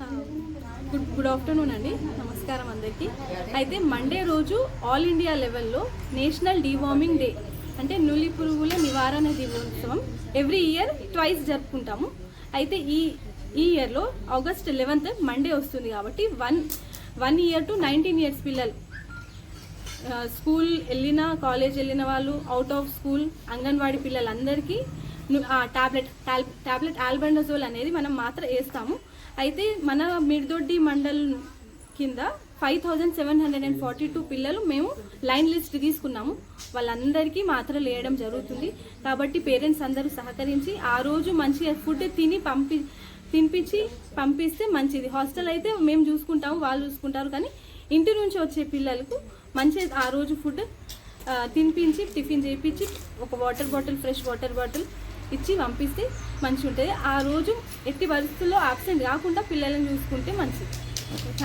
Good good afternoon అండి. నమస్కారం అందరికీ. అయితే మండే రోజు ఆల్ ఇండియా లెవెల్లో నేషనల్ డీవార్మింగ్ డే అంటే నులి పురుగుల నివారణ దినోత్సవం ఎవ్రీ ఇయర్ ట్వైస్ జరుపుకుంటాము. అయితే ఈ ఈ ఇయర్లో ఆగస్ట్ లెవెన్త్ మండే వస్తుంది కాబట్టి one one year to nineteen years పిల్లలు స్కూల్ వెళ్ళిన కాలేజ్ వెళ్ళిన వాళ్ళు అవుట్ ఆఫ్ స్కూల్ అంగన్వాడీ పిల్లలందరికీ ఆ టాబ్లెట్ టాబ్లెట్ ఆల్బెండజోల్ అనేది మనం మాత్రం వేస్తాము. అయితే మన మిర్దొడ్డి మండల్ కింద five thousand seven hundred and forty two పిల్లలు మేము లైన్ లిస్ట్ తీసుకున్నాము. వాళ్ళందరికీ మాత్రలు వేయడం జరుగుతుంది. కాబట్టి పేరెంట్స్ అందరూ సహకరించి ఆ రోజు మంచిగా ఫుడ్ తిని పంపి తినిపించి పంపిస్తే మంచిది. హాస్టల్ అయితే మేము చూసుకుంటాము వాళ్ళు చూసుకుంటారు. కానీ ఇంటి నుంచి వచ్చే పిల్లలకు మంచి ఆ రోజు ఫుడ్ తినిపించి టిఫిన్ చేయించి ఒక water bottle fresh water bottle ఇచ్చి పంపిస్తే మంచిగా ఉంటుంది ఆ రోజు ఎట్టి పరిస్థితుల్లో ఆబ్సెంట్ కాకుండా పిల్లలను చూసుకుంటే మంచిది. థ్యాంక్